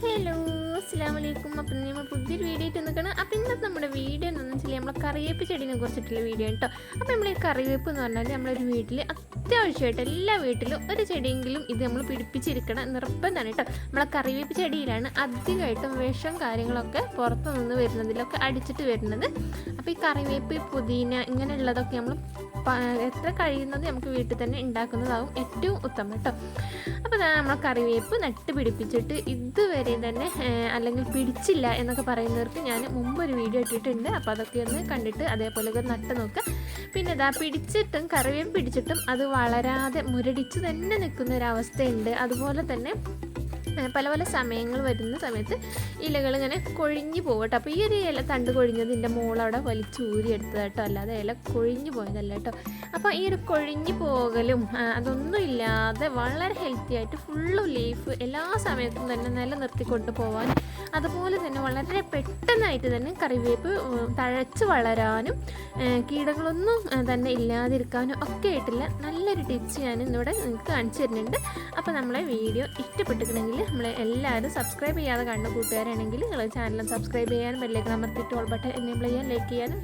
Hello അസ്സാം വലൈക്കും അപ്പം നമ്മൾ പുതിയൊരു വീഡിയോ ആയിട്ട് നിൽക്കണം അപ്പം വീഡിയോ നമ്മളെ കറിവേപ്പ് ചെടീനെ കുറിച്ചിട്ടുള്ള വീഡിയോ കേട്ടോ അപ്പോൾ നമ്മൾ ഈ കറിവേപ്പ് എന്ന് പറഞ്ഞാൽ നമ്മളൊരു വീട്ടിൽ അത്യാവശ്യമായിട്ട് എല്ലാ വീട്ടിലും ഒരു ചെടിയെങ്കിലും ഇത് നമ്മൾ പിടിപ്പിച്ചിരിക്കണം നിർബന്ധമാണ് കേട്ടോ നമ്മളെ കറിവേപ്പ് ചെടിയിലാണ് അധികമായിട്ടും വിഷം കാര്യങ്ങളൊക്കെ പുറത്തു നിന്ന് വരുന്നതിലൊക്കെ അടിച്ചിട്ട് വരുന്നത്. അപ്പോൾ ഈ കറിവേപ്പ് പുതിന ഇങ്ങനെയുള്ളതൊക്കെ നമ്മൾ എത്ര കഴിയുന്നത് നമുക്ക് വീട്ടിൽ തന്നെ ഉണ്ടാക്കുന്നതാവും ഏറ്റവും ഉത്തമം കേട്ടോ അപ്പോൾ നമ്മൾ കറിവേപ്പ് നട്ട് പിടിപ്പിച്ചിട്ട് ഇതുവരെ തന്നെ അല്ലെങ്കിൽ പിടിച്ചില്ല എന്നൊക്കെ പറയുന്നവർക്ക് ഞാൻ മുമ്പ് ഒരു വീഡിയോ ഇട്ടിട്ടുണ്ട്. അപ്പോൾ അതൊക്കെ ഒന്ന് കണ്ടിട്ട് അതേപോലെ ഒക്കെ നട്ട് നോക്കുക പിന്നെ ഇതാ പിടിച്ചിട്ടും കറിവേപ്പ് പിടിച്ചിട്ടും അത് വളരാതെ മുരടിച്ച് തന്നെ നിൽക്കുന്ന ഒരു അവസ്ഥയുണ്ട്. അതുപോലെ തന്നെ ഏഹ് പല പല സമയങ്ങൾ വരുന്ന സമയത്ത് ഇലകൾ ഇങ്ങനെ കൊഴിഞ്ഞു പോകും കേട്ടോ. അപ്പോൾ ഈ ഒരു ഇല തണ്ട് കൊഴിഞ്ഞതിന്റെ മോളവിടെ വലിച്ചൂരി കേട്ടോ. അല്ലാതെ ഇല കൊഴിഞ്ഞു പോയതല്ല കേട്ടോ. അപ്പോൾ ഈ ഒരു കൊഴിഞ്ഞു പോകലും അതൊന്നും ഇല്ലാതെ വളരെ ഹെൽത്തി ആയിട്ട് ഫുള്ള് ലീഫ് എല്ലാ സമയത്തും തന്നെ നിലനിർത്തി നിർത്തി പോകാൻ അതുപോലെ തന്നെ വളരെ പെട്ടെന്നായിട്ട് തന്നെ കറിവേപ്പ് തഴച്ച് വളരാനും കീടങ്ങളൊന്നും തന്നെ ഇല്ലാതിരിക്കാനും ഒക്കെ ആയിട്ടുള്ള നല്ലൊരു ടിപ്സ് ഞാൻ ഇന്നിവിടെ നിങ്ങൾക്ക് കാണിച്ചു തരുന്നുണ്ട്. അപ്പോൾ നമ്മളെ വീഡിയോ ഇഷ്ടപ്പെട്ടിട്ടുണ്ടെങ്കിൽ നമ്മളെ എല്ലാവരും സബ്സ്ക്രൈബ് ചെയ്യാതെ കണ്ട കൂട്ടുകാരാണെങ്കിൽ നിങ്ങൾ ചാനൽ സബ്സ്ക്രൈബ് ചെയ്യാനും ബെല്ലേക്ക് അമർത്തിയിട്ട് ഓൾ ബട്ടൺ എനേബിൾ ചെയ്യാൻ ലൈക്ക് ചെയ്യാനും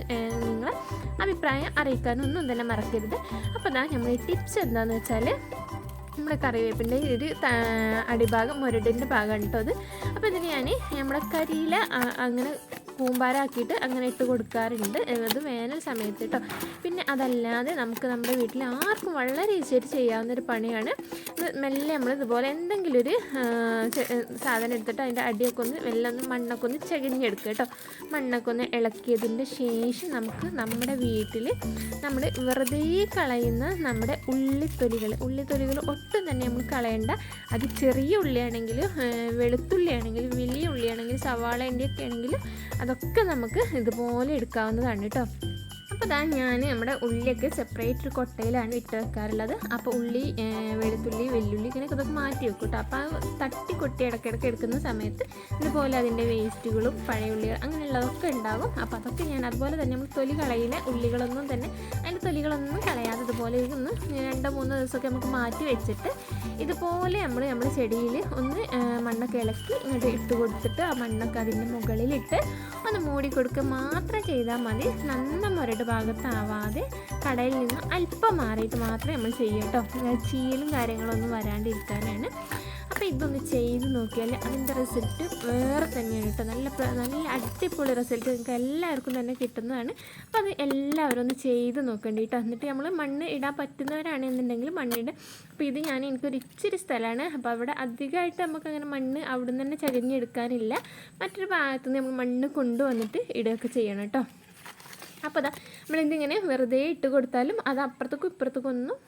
നിങ്ങൾ അഭിപ്രായം അറിയിക്കാനും ഒന്നും തന്നെ മറക്കരുത്. അപ്പോൾ ഞാൻ നമ്മുടെ ടിപ്സ് എന്താണെന്ന് വെച്ചാൽ നമ്മുടെ കറിവേപ്പിന്റെ ഒരു അടിഭാഗം മുരടിന്റെ ഭാഗമാണ് കേട്ടോ അത്. അപ്പോൾ ഇതിന് ഞാൻ നമ്മുടെ കരിയില അങ്ങനെ കൂമ്പാരാക്കിയിട്ട് അങ്ങനെ ഇട്ട് കൊടുക്കാറുണ്ട്. അത് വേനൽ സമയത്ത് കേട്ടോ. പിന്നെ അതല്ലാതെ നമുക്ക് നമ്മുടെ വീട്ടിൽ ആർക്കും വളരെ ഈസിയായിട്ട് ചെയ്യാവുന്നൊരു പണിയാണ്. മെല്ലെ നമ്മൾ ഇതുപോലെ എന്തെങ്കിലും ഒരു സാധനം എടുത്തിട്ട് അതിന്റെ അടിയൊക്കെ ഒന്ന് മെല്ലെ ഒന്ന് മണ്ണൊക്കെ ഒന്ന് ചകിഞ്ഞെടുക്കുക കേട്ടോ. മണ്ണൊക്കെ ഒന്ന് ഇളക്കിയതിന്റെ ശേഷം നമുക്ക് നമ്മുടെ വീട്ടിൽ നമ്മൾ വെറുതെ കളയുന്ന നമ്മുടെ ഉള്ളിത്തൊലികൾ ഉള്ളിത്തൊലികൾ ഒട്ടും തന്നെ നമ്മൾ കളയണ്ട. അത് ചെറിയ ഉള്ളിയാണെങ്കിലും വെളുത്തുള്ളി ആണെങ്കിലും വലിയ ഉള്ളിയാണെങ്കിലും സവാളേന്റെ ഒക്കെ ആണെങ്കിലും അതൊക്കെ നമുക്ക് ഇതുപോലെ എടുക്കാവുന്നതാണ് കേട്ടോ. അപ്പോൾ ഇതാ ഞാൻ നമ്മുടെ ഉള്ളിയൊക്കെ സെപ്പറേറ്റ് ഒരു കൊട്ടയിലാണ് ഇട്ട് വെക്കാറുള്ളത്. അപ്പോൾ ഉള്ളി വെളുത്തുള്ളി വെല്ലുള്ളി ഇങ്ങനെയൊക്കെ ഇതൊക്കെ മാറ്റി വെക്കും കേട്ടോ അപ്പോൾ ആ തട്ടി കൊട്ടി ഇടയ്ക്കിടയ്ക്ക് എടുക്കുന്ന സമയത്ത് ഇതുപോലെ അതിന്റെ വേസ്റ്റുകളും പഴയ ഉള്ളികൾ അങ്ങനെയുള്ളതൊക്കെ ഉണ്ടാകും. അപ്പോൾ അതൊക്കെ ഞാൻ അതുപോലെ തന്നെ നമ്മൾ തൊലി കളയിലെ ഉള്ളികളൊന്നും തന്നെ അതിന്റെ തൊലികളൊന്നും കളയാതെ ഇതുപോലെ ഒന്ന് രണ്ടോ മൂന്നോ ദിവസമൊക്കെ നമുക്ക് മാറ്റി വെച്ചിട്ട് ഇതുപോലെ നമ്മൾ നമ്മുടെ ചെടിയിൽ ഒന്ന് മണ്ണൊക്കെ ഇളക്കി ഇങ്ങോട്ട് ഇട്ട് കൊടുത്തിട്ട് ആ മണ്ണൊക്കെ അതിന്റെ മുകളിലിട്ട് ഒന്ന് മൂടി കൊടുക്കുക മാത്രം ചെയ്താൽ മതി. നന്ന മുരട് ഭാഗത്താവാതെ കടയിൽ നിന്ന് അല്പം മാറിയിട്ട് മാത്രമേ നമ്മൾ ചെയ്യൂ കേട്ടോ. ചീലും കാര്യങ്ങളൊന്നും വരാണ്ടിരിക്കാനാണ്. അപ്പോൾ ഇതൊന്ന് ചെയ്ത് നോക്കിയാൽ അതിന്റെ റിസൾട്ട് വേറെ തന്നെയാണ് കേട്ടോ. നല്ല നല്ല അടിപൊളി റിസൾട്ട് നിങ്ങൾക്ക് എല്ലാവർക്കും തന്നെ കിട്ടുന്നതാണ്. അപ്പോൾ അത് എല്ലാവരും ഒന്ന് ചെയ്ത് നോക്കേണ്ടി കേട്ടോ. എന്നിട്ട് നമ്മൾ മണ്ണ് ഇടാൻ പറ്റുന്നവരാണെന്നുണ്ടെങ്കിൽ മണ്ണിട് അപ്പോൾ ഇത് ഞാൻ എനിക്കൊരു ഇച്ചിരി സ്ഥലമാണ്. അപ്പോൾ അവിടെ അധികമായിട്ട് നമുക്കങ്ങനെ മണ്ണ് അവിടെ നിന്ന് തന്നെ ചകഞ്ഞെടുക്കാനില്ല മറ്റൊരു ഭാഗത്തു നിന്ന് നമ്മൾ മണ്ണ് കൊണ്ടുവന്നിട്ട് ഇടുകയൊക്കെ ചെയ്യണം കേട്ടോ. അപ്പോൾ അതാ നമ്മളിതിങ്ങനെ വെറുതെ ഇട്ട് കൊടുത്താലും അത് അപ്പുറത്തേക്കും ഇപ്പുറത്തേക്കും ഒന്നും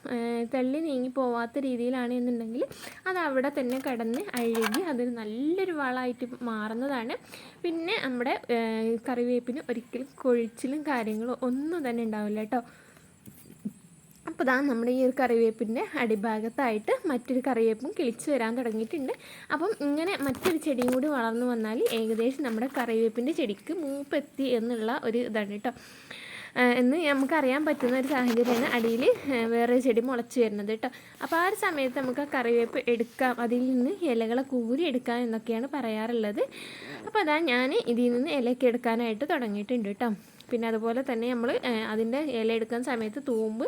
തള്ളി നീങ്ങി പോവാത്ത രീതിയിലാണ് എന്നുണ്ടെങ്കിൽ അത് അവിടെ തന്നെ കിടന്ന് അഴുകി അതൊരു നല്ലൊരു വളമായിട്ട് മാറുന്നതാണ്. പിന്നെ നമ്മുടെ കറിവേപ്പിന് ഒരിക്കലും കൊഴിച്ചിലും കാര്യങ്ങളും ഒന്നും തന്നെ ഉണ്ടാവില്ല കേട്ടോ. അപ്പോൾ ഇതാ നമ്മുടെ ഈ ഒരു കറിവേപ്പിന്റെ അടിഭാഗത്തായിട്ട് മറ്റൊരു കറിവേപ്പും കിളിച്ച് വരാൻ തുടങ്ങിയിട്ടുണ്ട്. അപ്പം ഇങ്ങനെ മറ്റൊരു ചെടിയും കൂടി വളർന്നു വന്നാൽ ഏകദേശം നമ്മുടെ കറിവേപ്പിന്റെ ചെടിക്ക് മൂപ്പെത്തി എന്നുള്ള ഒരു ഇതാണ് കേട്ടോ. എന്ന് നമുക്കറിയാൻ പറ്റുന്ന ഒരു സാഹചര്യമാണ് അടിയിൽ വേറെ ചെടി മുളച്ച് വരുന്നത് കേട്ടോ. അപ്പോൾ ആ ഒരു സമയത്ത് നമുക്ക് ആ കറിവേപ്പ് എടുക്കാം. അതിൽ നിന്ന് ഇലകളെ കൂരി എടുക്കാം എന്നൊക്കെയാണ് പറയാറുള്ളത്. അപ്പോൾ അതാ ഞാൻ ഇതിൽ നിന്ന് ഇലയൊക്കെ എടുക്കാനായിട്ട് തുടങ്ങിയിട്ടുണ്ട് കേട്ടോ. പിന്നെ അതുപോലെ തന്നെ നമ്മൾ അതിന്റെ ഇല എടുക്കുന്ന സമയത്ത് തൂമ്പ്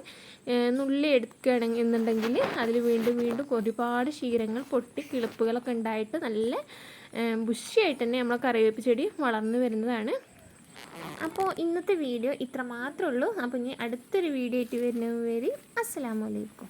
നുള്ളി എടുക്കുകയാണെങ്കിൽ എന്നുണ്ടെങ്കിൽ അതിൽ വീണ്ടും വീണ്ടും ഒരുപാട് ശീരങ്ങൾ പൊട്ടി കിളിപ്പുകളൊക്കെ ഉണ്ടായിട്ട് നല്ല ബുഷിയായിട്ട് തന്നെ നമ്മളെ കറിവേപ്പ് ചെടി വളർന്നു വരുന്നതാണ്. അപ്പോൾ ഇന്നത്തെ വീഡിയോ ഇത്ര മാത്രമേ ഉള്ളൂ. അപ്പോൾ ഇനി അടുത്തൊരു വീഡിയോ ആയിട്ട് വരുന്നത് അസ്സലാമു അസ്സലാമലൈക്കും